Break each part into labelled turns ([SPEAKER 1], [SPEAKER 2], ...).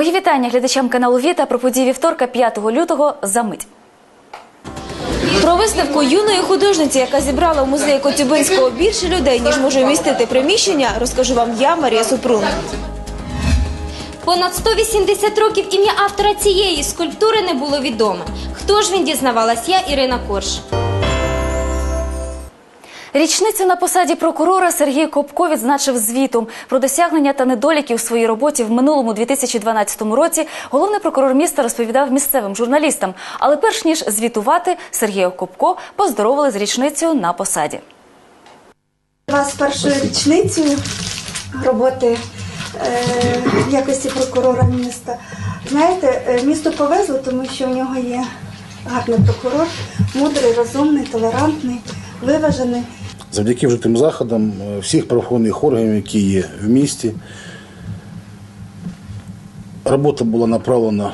[SPEAKER 1] Мої вітання глядачам каналу Віта про події вівторка 5 лютого за мить. Про виставку юної художниці, яка зібрала в музеї Коцюбинського більше людей, ніж може вмістити приміщення, розкажу вам я, Марія Супрун.
[SPEAKER 2] Понад 180 років ім'я автора цієї скульптури не було відоме. Хто ж він дізнавалась я, Ірина Корж.
[SPEAKER 1] Річницю на посаді прокурора Сергій Копко відзначив звітом про досягнення та недоліки у своїй роботі в минулому 2012 році. Головний прокурор міста розповідав місцевим журналістам. Але перш ніж звітувати, Сергія Копко поздоровили з річницею на посаді.
[SPEAKER 3] Вас першою річницею роботи е, в якості прокурора міста. Знаєте, е, місту повезло, тому що в нього є гарний прокурор, мудрий, розумний, толерантний, виважений.
[SPEAKER 4] Завдяки вжитим заходам е, всіх правоохоронних органів, які є в місті, робота була направлена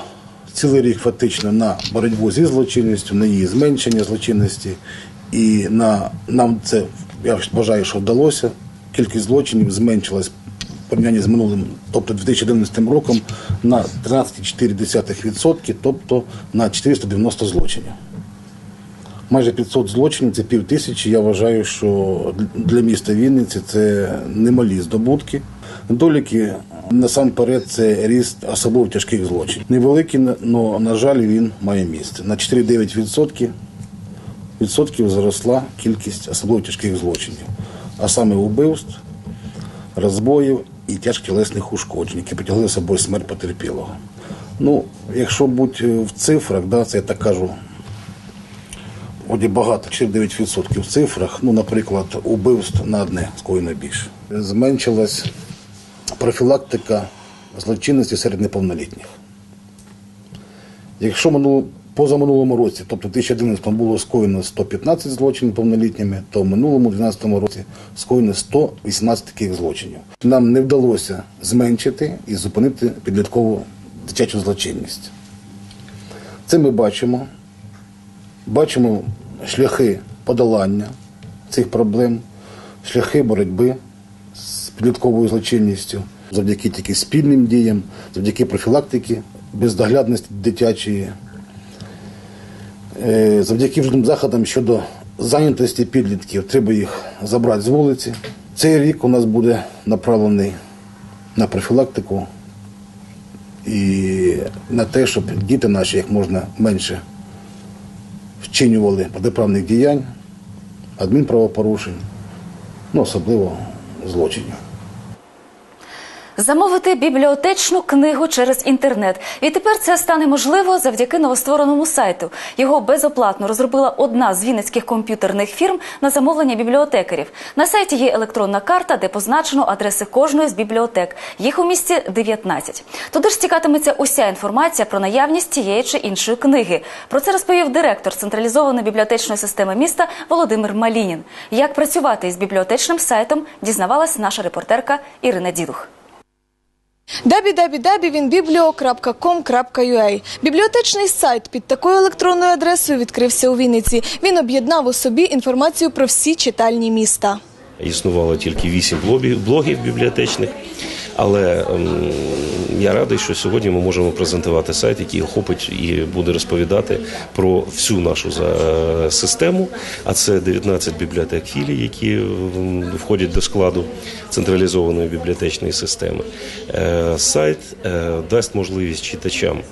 [SPEAKER 4] цілий рік фактично на боротьбу зі злочинністю, на її зменшення злочинності. І на, нам це, я вважаю, що вдалося. Кількість злочинів зменшилась порівнянні з минулим, тобто 2011 роком, на 13,4%, тобто на 490 злочинів майже 500 злочинів, це пів тисячі. Я вважаю, що для міста Вінниці це немалі здобутки. Недоліки насамперед це ріст особливо тяжких злочинів. Невеликий, але, на жаль, він має місце. На 4,9% відсотків зросла кількість особливо тяжких злочинів, а саме вбивств, розбоїв і тяжких тілесних ушкоджень, які притягли за собою смерть потерпілого. Ну, якщо бути в цифрах, да, це я так кажу, Оді багато, 4-9% в цифрах. Ну, наприклад, убивств на одне скоєно більше. Зменшилась профілактика злочинності серед неповнолітніх. Якщо минуло, позаминулому році, тобто в 2011 було скоєно 115 злочинів повнолітніми, то в минулому 2012 році скоєно 118 таких злочинів. Нам не вдалося зменшити і зупинити підліткову дитячу злочинність. Це ми бачимо бачимо шляхи подолання цих проблем, шляхи боротьби з підлітковою злочинністю завдяки тільки спільним діям, завдяки профілактики, бездоглядності дитячої, Е, завдяки вжитим заходам щодо зайнятості підлітків, треба їх забрати з вулиці. Цей рік у нас буде направлений на профілактику і на те, щоб діти наші як можна менше вчинювали протиправних діянь, адмінправопорушень, ну особливо злочинів.
[SPEAKER 1] Замовити бібліотечну книгу через інтернет. І тепер це стане можливо завдяки новоствореному сайту. Його безоплатно розробила одна з вінницьких комп'ютерних фірм на замовлення бібліотекарів. На сайті є електронна карта, де позначено адреси кожної з бібліотек. Їх у місті 19. Туди ж стікатиметься уся інформація про наявність тієї чи іншої книги. Про це розповів директор централізованої бібліотечної системи міста Володимир Малінін. Як працювати із бібліотечним сайтом, дізнавалась наша репортерка Ірина Дідух.
[SPEAKER 5] www.biblio.com.ua Бібліотечний сайт під такою електронною адресою відкрився у Вінниці. Він об'єднав у собі інформацію про всі читальні міста.
[SPEAKER 6] Існувало тільки вісім блогів, бібліотечних, але ем, я радий, що сьогодні ми можемо презентувати сайт, який охопить і буде розповідати про всю нашу за- систему. А це 19 бібліотек філій, які ем, входять до складу централізованої бібліотечної системи. Е, Сайт е, дасть можливість читачам е,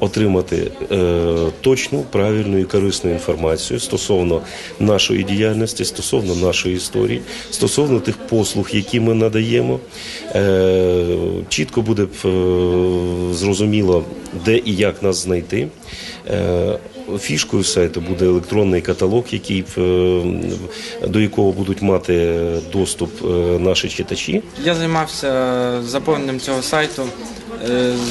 [SPEAKER 6] отримати е, точну, правильну і корисну інформацію стосовно нашої діяльності, стосовно нашої історії, стосовно тих послуг, які ми надаємо. Е, Чітко буде е, зрозуміло, де і як нас знайти. Е, Фішкою сайту буде електронний каталог, який, е, до якого будуть мати доступ е, наші читачі.
[SPEAKER 7] Я займався заповненням цього сайту, е,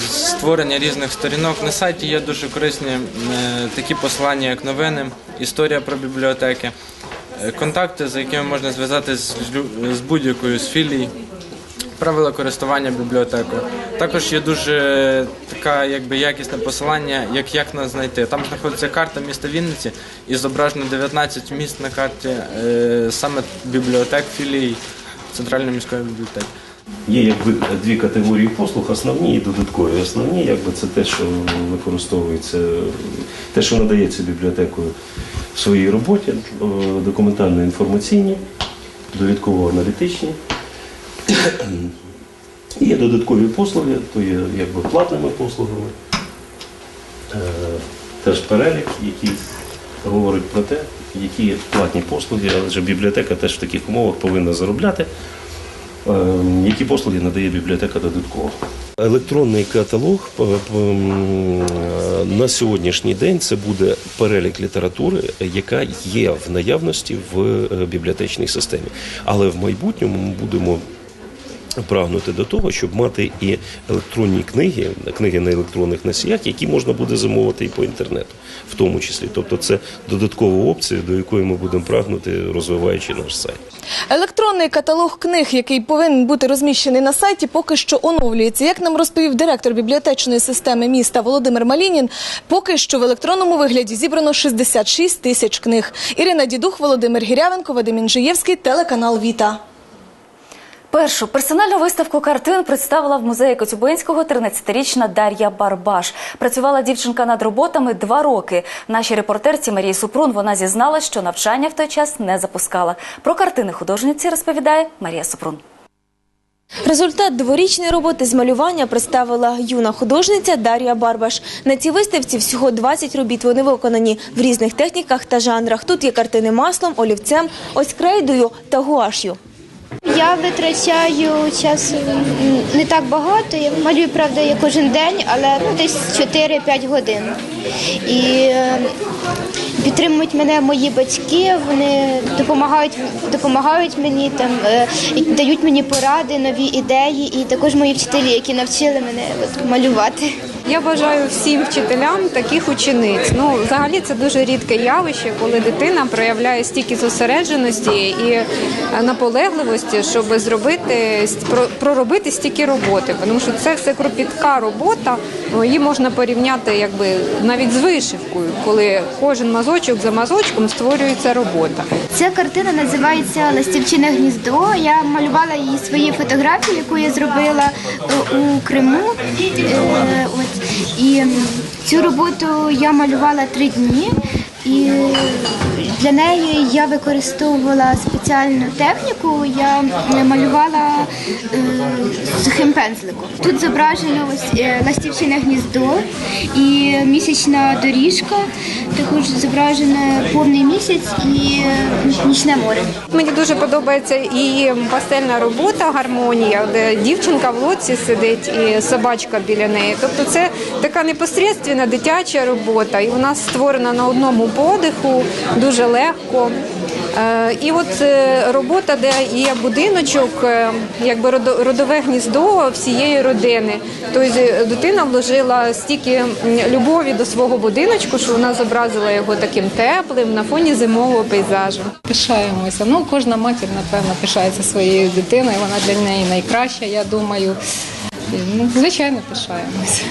[SPEAKER 7] створення різних сторінок. На сайті є дуже корисні е, такі посилання, як новини, історія про бібліотеки, е, контакти, за якими можна зв'язатися з будь-якою з філій. Правила користування бібліотекою. Також є дуже така якби якісне посилання, як, як нас знайти. Там знаходиться карта міста Вінниці і зображено 19 міст на карті е, саме бібліотек філій Центральної міської бібліотеки.
[SPEAKER 6] Є якби дві категорії послуг, основні і додаткові. Основні, якби це те, що використовується, те, що надається бібліотекою в своїй роботі, е, документально-інформаційні, довідково-аналітичні. Є додаткові послуги, то є якби платними послугами. Е, Теж перелік, який говорить про те, які платні послуги, але бібліотека теж в таких умовах повинна заробляти. Е, Які послуги надає бібліотека додатково? Електронний каталог е, на сьогоднішній день це буде перелік літератури, яка є в наявності в е, бібліотечній системі. Але в майбутньому ми будемо прагнути до того, щоб мати і електронні книги, книги на електронних носіях, які можна буде замовити і по інтернету, в тому числі. Тобто, це додаткова опція, до якої ми будемо прагнути, розвиваючи наш сайт.
[SPEAKER 5] Електронний каталог книг, який повинен бути розміщений на сайті, поки що оновлюється. Як нам розповів директор бібліотечної системи міста Володимир Малінін, поки що в електронному вигляді зібрано 66 тисяч книг. Ірина Дідух, Володимир Гірявенко, Вадим Інжиєвський, телеканал Віта.
[SPEAKER 1] Першу персональну виставку картин представила в музеї Коцюбинського 13-річна Дар'я Барбаш. Працювала дівчинка над роботами два роки. Нашій репортерці Марії Супрун вона зізналась, що навчання в той час не запускала. Про картини художниці розповідає Марія Супрун.
[SPEAKER 8] Результат дворічної роботи з малювання представила юна художниця Дар'я Барбаш. На цій виставці всього 20 робіт. Вони виконані в різних техніках та жанрах. Тут є картини маслом, олівцем, ось крейдою та гуаш'ю.
[SPEAKER 9] Я витрачаю часу не так багато. Я малюю, правда, я кожен день, але ну, десь 4-5 годин. І е, підтримують мене мої батьки, вони допомагають, допомагають мені, там, е, дають мені поради, нові ідеї, і також мої вчителі, які навчили мене от, малювати.
[SPEAKER 10] Я бажаю всім вчителям таких учениць. Ну, взагалі це дуже рідке явище, коли дитина проявляє стільки зосередженості і е, наполегливості, щоб зробити про- проробити стільки роботи. Тому що це все кропітка робота. ну, Її можна порівняти якби навіть з вишивкою, коли кожен мазочок за мазочком створюється робота.
[SPEAKER 9] Ця картина називається Ластівчине гніздо. Я малювала її свої фотографії, яку я зробила е, у Криму. Е, От. І цю роботу я малювала три дні. І для неї я використовувала спеціальну техніку. Я е, малювала е, сухим пензликом. Тут зображено ось е, ластівчине гніздо і місячна доріжка. Також зображено повний місяць і е, нічне море.
[SPEAKER 10] Мені дуже подобається і пастельна робота, гармонія, де дівчинка в лодці сидить і собачка біля неї. Тобто це така непосередня дитяча робота, і вона створена на одному подиху, дуже легко. Е, І от е, робота, де є будиночок, е, якби родо- родове гніздо всієї родини. Тобто дитина вложила стільки любові до свого будиночку, що вона зобразила його таким теплим на фоні зимового пейзажу.
[SPEAKER 11] Пишаємося. Ну, кожна матір, напевно, пишається своєю дитиною. Вона для неї найкраща, я думаю. Ну, звичайно, пишаємося.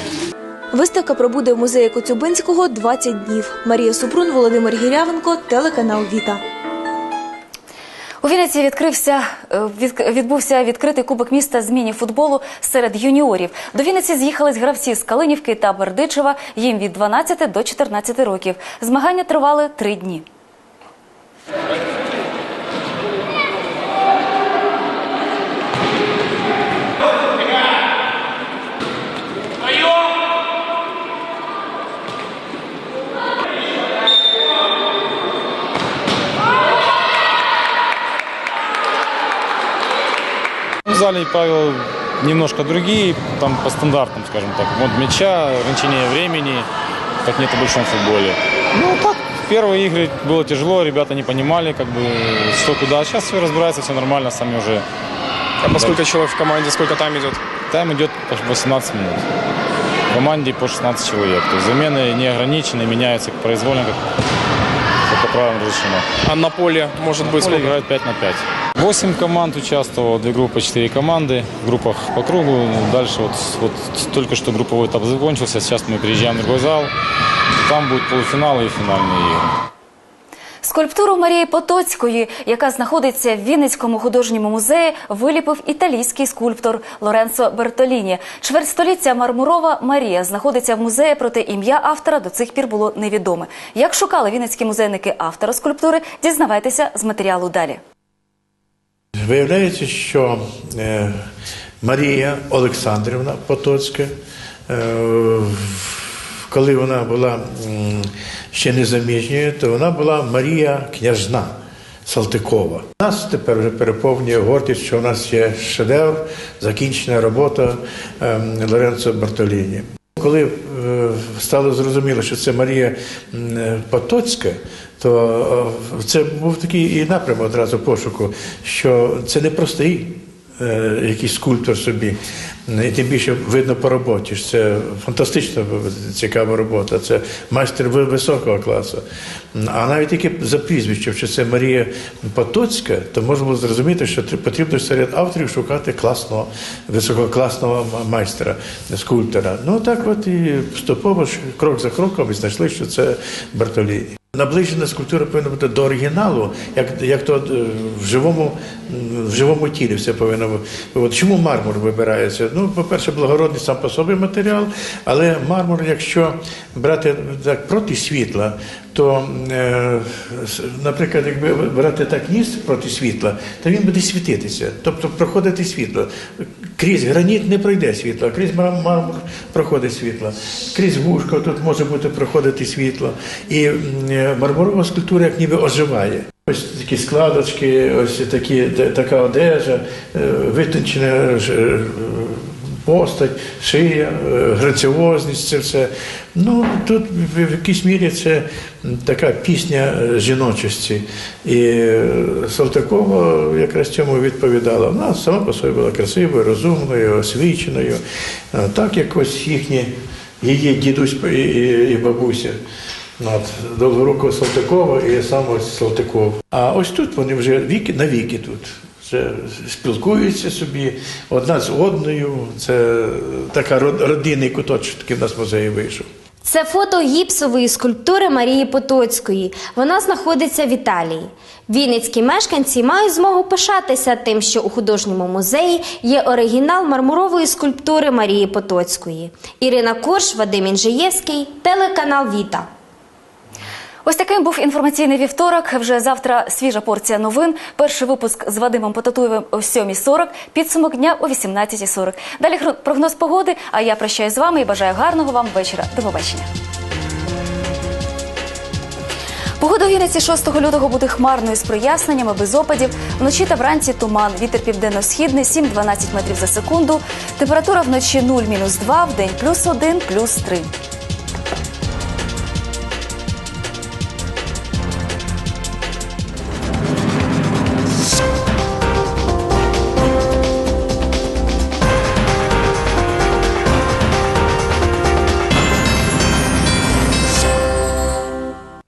[SPEAKER 8] Виставка пробуде в музеї Коцюбинського 20 днів. Марія Супрун, Володимир Гірявенко, телеканал Віта.
[SPEAKER 1] У Вінниці відкрився е, від- відбувся відкритий кубок міста з міні-футболу серед юніорів. До Вінниці з'їхались гравці з Калинівки та Бердичева. Їм від 12 до 14 років. Змагання тривали три дні.
[SPEAKER 12] Зале правила немножко другие, там по стандартам, скажем так. Вот мяча, ограничение времени, как нет в большом футболе. Ну, так, первые игры было тяжело, ребята не понимали, как бы, что куда. Сейчас все разбирается, все нормально, сами уже.
[SPEAKER 13] А по сколько человек в команде, сколько там идет?
[SPEAKER 12] Тайм идет по 18 минут. В команде по 16 человек. То есть замены не ограничены, меняются произвольно, как, как по правилам разрешено.
[SPEAKER 13] А на поле может быть
[SPEAKER 12] Поле
[SPEAKER 13] сколько?
[SPEAKER 12] играют 5 на 5. 8 команд участвовало, две группы, 4 команды в группах по кругу. Дальше вот, вот только что групповой этап закончился, сейчас мы переезжаем в другой зал. Там будет полуфинал и финальные игры.
[SPEAKER 1] Скульптуру Марії Потоцької, яка знаходиться в Вінницькому художньому музеї, виліпив італійський скульптор Лоренцо Бертоліні. Чверть століття мармурова Марія знаходиться в музеї, проте ім'я автора до цих пір було невідоме. Як шукали вінницькі музейники автора скульптури, дізнавайтеся з матеріалу далі.
[SPEAKER 14] Виявляється, що е, Марія Олександрівна Потоцька, е, коли вона була ще незаміжньою, то вона була Марія Княжна Салтикова. Нас тепер вже переповнює гордість, що у нас є шедевр, закінчена робота е, Лоренцо Бартоліні. Коли е, стало зрозуміло, що це Марія Потоцька, то е, це був такий і напрямок одразу пошуку, що це не простий якийсь скульптор собі, і тим більше видно по роботі. Це фантастично цікава робота, це майстер високого класу. А навіть тільки за прізвищем, що це Марія Потоцька, то можна було зрозуміти, що потрібно серед авторів шукати класного, висококласного майстера, скульптора. Ну так от і поступово крок за кроком і знайшли, що це Бартоліні. Наближена скульптура повинна бути до оригіналу, як, як то е, в живому, в живому тілі все повинно бути. Чому мармур вибирається? Ну, по-перше, благородний сам по собі матеріал, але мармур, якщо брати так проти світла, то, е, наприклад, якби брати так ніс проти світла, то він буде світитися, тобто проходити світло. Крізь граніт не пройде світло, крізь мармур проходить світло. Крізь вушко тут може бути проходити світло. І е, мармурова скульптура як ніби оживає. Ось такі складочки, ось такі, така одежа, е, витончена е, постать, шия, е, граціозність, це все. Ну, тут в якійсь мірі це така пісня е, жіночості. І е, Салтакова якраз цьому відповідала. Вона сама по собі була красивою, розумною, освіченою. Е, Так як ось їхні, її дідусь і бабуся. От, Довгорукого Салтикова і сам ось Салтиков. А ось тут вони вже віки навіки тут. Це спілкуються собі одна з одною. Це така родинний куточок такий в нас музеї вийшов.
[SPEAKER 2] Це фото гіпсової скульптури Марії Потоцької. Вона знаходиться в Італії. Вінницькі мешканці мають змогу пишатися тим, що у художньому музеї є оригінал мармурової скульптури Марії Потоцької. Ірина Корш, Вадим Інжиєвський, телеканал Віта.
[SPEAKER 1] Ось таким був інформаційний вівторок. Вже завтра свіжа порція новин. Перший випуск з Вадимом Потатуєвим о 7.40, підсумок дня о 18.40. Далі прогноз погоди, а я прощаюсь з вами і бажаю гарного вам вечора. До побачення. Погода у Вінниці 6 лютого буде хмарною з проясненнями, без опадів. Вночі та вранці туман. Вітер південно-східний 7-12 метрів за секунду. Температура вночі 0-2, в день плюс 1, плюс 3.